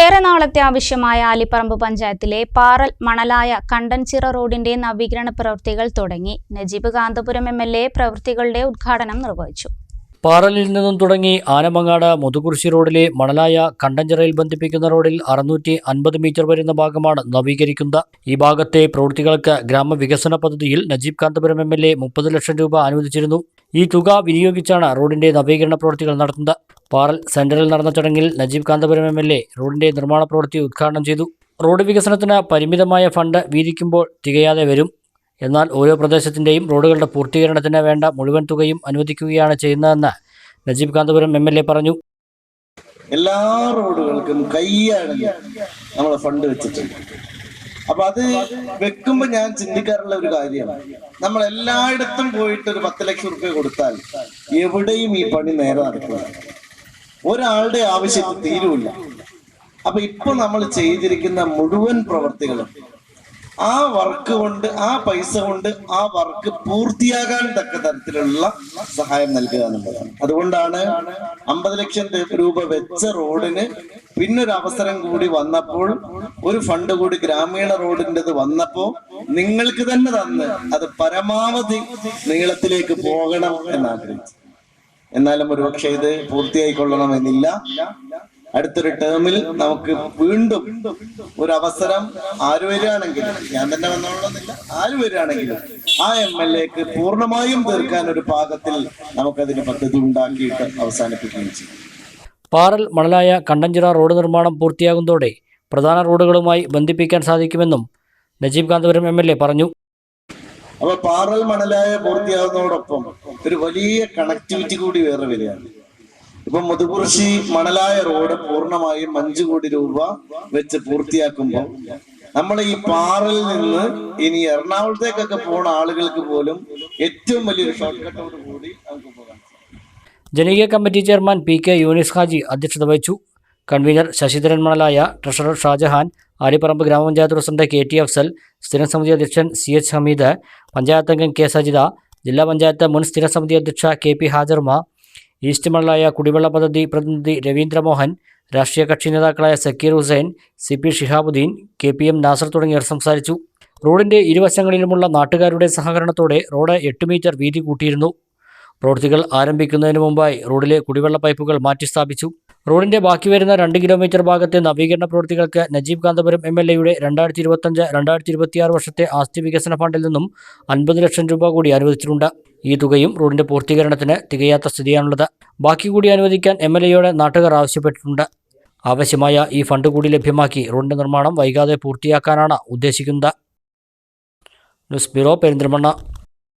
ഏറെ നാളത്തെ ആവശ്യമായ ആലിപ്പറമ്പ് പഞ്ചായത്തിലെ പാറൽ മണലായ കണ്ടൻചിറ റോഡിന്റെ നവീകരണ പ്രവൃത്തികൾ തുടങ്ങി. Najeeb Kanthapuram M L A പ്രവൃത്തികളുടെ ഉദ്ഘാടനം നിർവഹിച്ചു. പാറലിൽ നിന്നും തുടങ്ങി ആനമങ്ങാട് മുതുകുറിശി റോഡിലെ മണലായ കണ്ടഞ്ചിറയിൽ ബന്ധിപ്പിക്കുന്ന റോഡിൽ അറുന്നൂറ്റി അൻപത് മീറ്റർ വരുന്ന ഭാഗമാണ് നവീകരിക്കുന്നത്. ഈ ഭാഗത്തെ പ്രവൃത്തികൾക്ക് ഗ്രാമവികസന പദ്ധതിയിൽ Najeeb Kanthapuram M L A മുപ്പത് ലക്ഷം രൂപ അനുവദിച്ചിരുന്നു. ഈ തുക വിനിയോഗിച്ചാണ് റോഡിന്റെ നവീകരണ പ്രവൃത്തികൾ നടത്തുന്നത്. പാറൽ സെന്ററിൽ നടന്ന ചടങ്ങിൽ നജീബ് കാന്തപുരം എം എൽ റോഡിന്റെ നിർമ്മാണ പ്രവൃത്തി ഉദ്ഘാടനം ചെയ്തു. റോഡ് വികസനത്തിന് പരിമിതമായ ഫണ്ട് വീതിക്കുമ്പോൾ തികയാതെ വരും. എന്നാൽ ഓരോ പ്രദേശത്തിന്റെയും റോഡുകളുടെ പൂർത്തീകരണത്തിന് വേണ്ട മുഴുവൻ തുകയും അനുവദിക്കുകയാണ് ചെയ്യുന്നതെന്ന് Najeeb Kanthapuram M L A പറഞ്ഞു. എല്ലാ റോഡുകൾക്കും കൈയാണ് നമ്മൾ ഫണ്ട് വെച്ചിട്ടുണ്ട്. അപ്പൊ അത് വെക്കുമ്പോ ഞാൻ ചിന്തിക്കാറുള്ള ഒരു കാര്യമാണ്. നമ്മൾ എല്ലായിടത്തും പോയിട്ട് ഒരു പത്ത് ലക്ഷം റുപ്യ കൊടുത്താൽ എവിടെയും ഈ പണി നേരെ നടക്കില്ല. ഒരാളുടെ ആവശ്യം തീരുമില്ല അപ്പൊ ഇപ്പൊ നമ്മൾ ചെയ്തിരിക്കുന്ന മുഴുവൻ പ്രവർത്തികളും ആ വർക്ക് കൊണ്ട് ആ പൈസ കൊണ്ട് ആ വർക്ക് പൂർത്തിയാകാൻ തക്ക തരത്തിലുള്ള സഹായം നൽകുക എന്നുള്ളതാണ്. അതുകൊണ്ടാണ് അമ്പത് ലക്ഷം രൂപ വെച്ച റോഡിന് പിന്നൊരു അവസരം കൂടി വന്നപ്പോൾ ഒരു ഫണ്ട് കൂടി ഗ്രാമീണ റോഡിന്റെത് വന്നപ്പോ നിങ്ങൾക്ക് തന്നെ തന്ന് അത് പരമാവധി നീളത്തിലേക്ക് പോകണം എന്നാഗ്രഹിച്ചു. എന്നാലും ഒരുപക്ഷെ ഇത് പൂർത്തിയായിക്കൊള്ളണമെന്നില്ല. അടുത്തൊരു ടേമിൽ നമുക്ക് വീണ്ടും ഒരു അവസരം ആര് വരികയാണെങ്കിലും ഞാൻ തന്നെ വന്നോളന്നില്ല ആര് വരികയാണെങ്കിലും ആ എം എൽ എക്ക് പൂർണമായും തീർക്കാൻ ഒരു പാകത്തിൽ നമുക്കതിന് പദ്ധതി ഉണ്ടാക്കിയിട്ട് അവസാനിപ്പിക്കുകയും ചെയ്യും. പാറൽ മണലായ കണ്ടഞ്ചിറ റോഡ് നിർമ്മാണം പൂർത്തിയാകുന്നതോടെ പ്രധാന റോഡുകളുമായി ബന്ധിപ്പിക്കാൻ സാധിക്കുമെന്നും നജീബ് കാന്തപുരം എ പറഞ്ഞു. അപ്പൊ പാറൽ മണലായ പൂർത്തിയാകുന്നതോടൊപ്പം ഒരു വലിയ കണക്ടിവിറ്റി കൂടി വേറെ വരികയാണ്. ഇപ്പൊ മുതുകുറിശി മണലായ റോഡ് പൂർണമായും അഞ്ചു കോടി രൂപ വെച്ച് പൂർത്തിയാക്കുമ്പോൾ നമ്മൾ ഈ പാറൽ നിന്ന് ഇനി എറണാകുളത്തേക്കൊക്കെ പോണ ആളുകൾക്ക് പോലും ഏറ്റവും വലിയൊരു ഷോർട്ട് കട്ടോട് കൂടി നമുക്ക് പോകാം. ജനകീയ committee chairman P K Younis Haji അധ്യക്ഷത വഹിച്ചു. കൺവീനർ ശശിധരൻ മണലായ ട്രഷറർ ഷാജഹാൻ ആലിപ്പറമ്പ് ഗ്രാമപഞ്ചായത്ത് പ്രസിഡന്റ് കെ ടി അഫ്സൽ സ്ഥിരം സമിതി അധ്യക്ഷൻ സി എച്ച് ഹമീദ് പഞ്ചായത്ത് അംഗം കെ സജിത ജില്ലാ പഞ്ചായത്ത് മുൻ സ്ഥിര സമിതി അധ്യക്ഷ K P Hajarma east Manalaya കുടിവെള്ള പദ്ധതി പ്രതിനിധി രവീന്ദ്രമോഹൻ രാഷ്ട്രീയ കക്ഷി നേതാക്കളായ Zakir Hussain C P Shihabuddin K P M Nasser തുടങ്ങിയവർ സംസാരിച്ചു. റോഡിന്റെ ഇരുവശങ്ങളിലുമുള്ള നാട്ടുകാരുടെ സഹകരണത്തോടെ റോഡ് എട്ട് മീറ്റർ വീതി കൂട്ടിയിരുന്നു. പ്രവൃത്തികൾ ആരംഭിക്കുന്നതിന് മുമ്പായി റോഡിലെ കുടിവെള്ള പൈപ്പുകൾ മാറ്റിസ്ഥാപിച്ചു. റോഡിന്റെ ബാക്കി വരുന്ന രണ്ട് കിലോമീറ്റർ ഭാഗത്തെ നവീകരണ പ്രവൃത്തികൾക്ക് നജീബ് കാന്തപുരം എം എൽ എയുടെ രണ്ടായിരത്തി ഇരുപത്തഞ്ച് രണ്ടായിരത്തി ഇരുപത്തിയാറ് വർഷത്തെ ആസ്തി വികസന ഫണ്ടിൽ നിന്നും അൻപത് ലക്ഷം രൂപ കൂടി അനുവദിച്ചിട്ടുണ്ട്. ഈ തുകയും റോഡിന്റെ പൂർത്തീകരണത്തിന് തികയാത്ത സ്ഥിതിയാണുള്ളത്. ബാക്കി കൂടി അനുവദിക്കാൻ എം എൽ എയോട് നാട്ടുകാർ ആവശ്യപ്പെട്ടിട്ടുണ്ട്. ആവശ്യമായ ഈ ഫണ്ട് കൂടി ലഭ്യമാക്കി റോഡിന്റെ നിർമ്മാണം വൈകാതെ പൂർത്തിയാക്കാനാണ് ഉദ്ദേശിക്കുന്നത്. News bureau Perinthalmanna.